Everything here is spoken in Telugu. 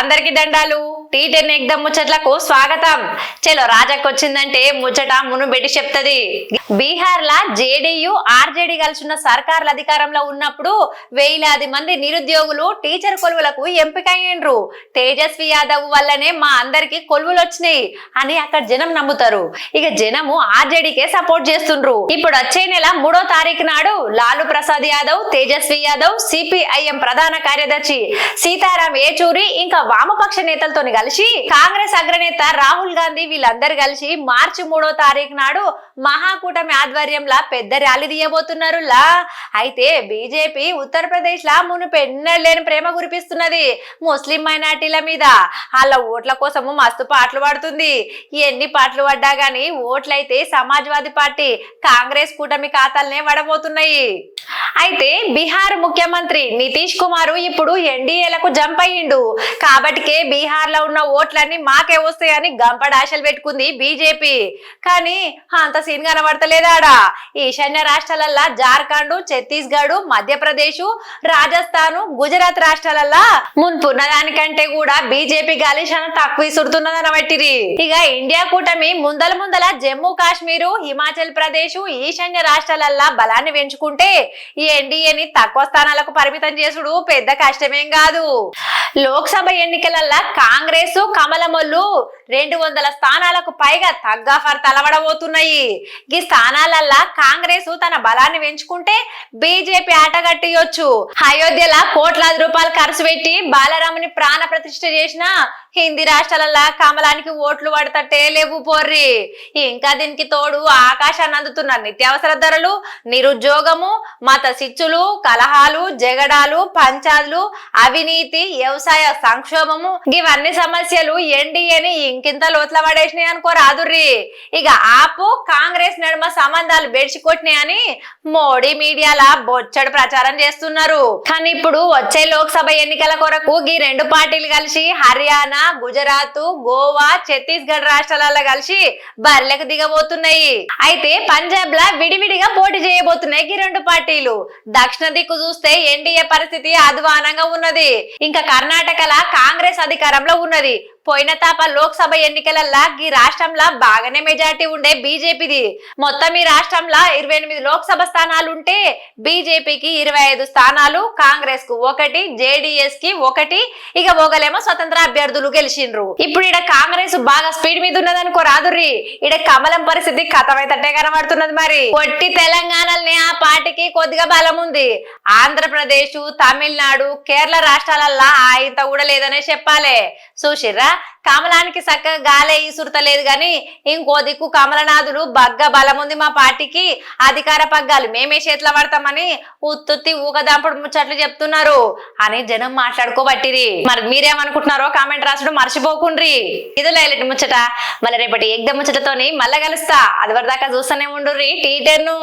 అందరికి దండాలు. టీ టెన్ ఎగ్దమ్ ముచ్చట్లకు స్వాగతం. చలో రాజాకొచ్చిందంటే ముచ్చట మును బెట్టి చెప్తది. బీహార్ లా జేడీయూ ఆర్జేడీ కలిసిన సర్కార్ల అధికారంలో ఉన్నప్పుడు వేలాది మంది నిరుద్యోగులు టీచర్ కొలువులకు ఎంపికయ్యిండ్రు. తేజస్వి యాదవ్ వల్లనే మా అందరికి కొలువులు వచ్చినాయి అని అక్కడ జనం నమ్ముతారు. ఇక జనము ఆర్జేడీకే సపోర్ట్ చేస్తుండ్రు. ఇప్పుడు వచ్చే నెల మూడో తారీఖు నాడు లాలు ప్రసాద్ యాదవ్ తేజస్వి యాదవ్ సిపిఐఎం ప్రధాన కార్యదర్శి సీతారాం ఏచూరి ఇంకా వామపక్ష నేతలతో కలిసి కాంగ్రెస్ అగ్రనేత రాహుల్ గాంధీ వీళ్ళందరూ కలిసి మార్చి మూడో తారీఖు నాడు మహాకూట కూటమి ఆధ్వర్యంలో పెద్ద ర్యాలీ తీయబోతున్నారు లా అయితే బీజేపీ ఉత్తరప్రదేశ్ లా మునుపు లేని ప్రేమ కురిపిస్తున్నది ముస్లిం మైనార్టీల మీద. వాళ్ళ ఓట్ల కోసము మస్తు పాటలు పాడుతుంది. ఎన్ని పాటలు పడ్డా గానీ ఓట్లయితే సమాజ్వాదీ పార్టీ కాంగ్రెస్ కూటమి ఖాతాలనే పడబోతున్నాయి అయితే బీహార్ ముఖ్యమంత్రి నితీష్ కుమార్ ఇప్పుడు ఎన్డీఏలకు జంప్ అయ్యిండు. కాబట్టికే బీహార్లో ఉన్న ఓట్లన్నీ మాకే వస్తాయని గంపడ ఆశలు పెట్టుకుంది బీజేపీ. కానీ అంత సీన్ కనబడతలేదాడా ఈశాన్య రాష్ట్రాలల్లా జార్ఖండ్ ఛత్తీస్గఢ్ మధ్యప్రదేశ్ రాజస్థాన్ గుజరాత్ రాష్ట్రాలల్లా మున్పున్న దానికంటే కూడా బీజేపీ గాలి తక్కువ ఇసురుతున్నదని బట్టిరి. ఇక ఇండియా కూటమి ముందల ముందల జమ్మూ కాశ్మీరు హిమాచల్ ప్రదేశ్ ఈశాన్య రాష్ట్రాలల్లా బలాన్ని పెంచుకుంటే ఈ ఎన్డీఏని తక్కువ స్థానాలకు పరిమితం చేసుడు పెద్ద కష్టమేం కాదు. లోక్సభ ఎన్నికలల్లా కాంగ్రెస్ కమలమొల్లు రెండు వందల స్థానాలకు పైగా తగ్గాఫర్ తలవడబోతున్నాయి ఈ స్థానాలల్లా కాంగ్రెస్ తన బలాన్ని పెంచుకుంటే బీజేపీ ఆటగట్టియొచ్చు అయోధ్యలా కోట్లాది రూపాయలు ఖర్చు పెట్టి బాలరాముని ప్రాణ ప్రతిష్ఠ చేసిన హిందీ రాష్ట్రాలలో కమలానికి ఓట్లు పడతట్టే లేవు పోర్రి ఇంకా దీనికి తోడు ఆకాశాన్ని అందుతున్న నిత్యావసర ధరలు నిరుద్యోగము మత సిచ్చులు కలహాలు జగడాలు పంచాదులు అవినీతి వ్యవసాయ సంక్షోభము. ఇవన్నీ సమస్యలు ఎన్డీఏని ఇంకింత లోతుల పడేసినాయి అనుకో రాదుర్రి. ఇక ఆపు కాంగ్రెస్ నడుమ సంబంధాలు బెడిచికొట్టినాయని మోడీ మీడియాల బొచ్చడు ప్రచారం చేస్తున్నారు. కానీ ఇప్పుడు వచ్చే లోక్సభ ఎన్నికల కొరకు ఈ రెండు పార్టీలు కలిసి హర్యానా గుజరాత్ గోవా ఛత్తీస్గఢ్ రాష్ట్రాలలో కలిసి బర్లకు దిగబోతున్నాయి. అయితే పంజాబ్ లా విడివిడిగా పోటీ చేయబోతున్నాయి ఈ రెండు పార్టీలు. దక్షిణ దిక్కు చూస్తే ఎన్డీఏ పరిస్థితి అధ్వానంగా ఉన్నది. ఇంకా కర్ణాటకల కాంగ్రెస్ అధికారంలో ఉన్నది. పోయిన తాప లోక్సభ ఎన్నికలల్లా ఈ రాష్ట్రంలో బాగానే మెజార్టీ ఉండే బీజేపీది మొత్తం ఈ రాష్ట్రంలో ఇరవై ఎనిమిది లోక్సభ స్థానాలు ఉంటే బీజేపీకి ఇరవై ఐదు స్థానాలు కాంగ్రెస్కు ఒకటి జేడిఎస్కి ఒకటి ఇక ఒకలేమో స్వతంత్ర అభ్యర్థులు గెలిచిండ్రు. ఇప్పుడు ఈడ కాంగ్రెస్ బాగా స్పీడ్ మీద ఉన్నదనుకో రాదుర్రి. ఈడ కమలం పరిస్థితి కథమైతట్టే కనబడుతున్నది మరి. కొట్టి తెలంగాణలోనే ఆ పార్టీకి కొద్దిగా బలం ఉంది. ఆంధ్రప్రదేశ్ తమిళనాడు కేరళ రాష్ట్రాలల్లా ఆయంత కూడా లేదనే చెప్పాలి. చూసిర్రా? కమలానికి చక్కగా గాలే ఈసురతలేదు గాని ఇంకో దిక్కు కమలనాథులు బగ్గ బలం ఉంది మా పార్టీకి. అధికార పగ్గాలు మేమే చేతిలో పడతామని ఉత్తుత్తి ఊగదాంపుడు ముచ్చట్లు చెప్తున్నారు. అని జనం మాట్లాడుకోబట్టిరి. మరి మీరేమనుకుంటున్నారో కామెంట్ రాసడం మర్చిపోకుండ్రి. ఇది లైలెట్ ముచ్చట. మళ్ళీ రేపటి ఎగ్దం ముచ్చటతోని మళ్ళా కలుస్తా. అది వరదాకా చూస్తూనే ఉండుర్రి. T ten.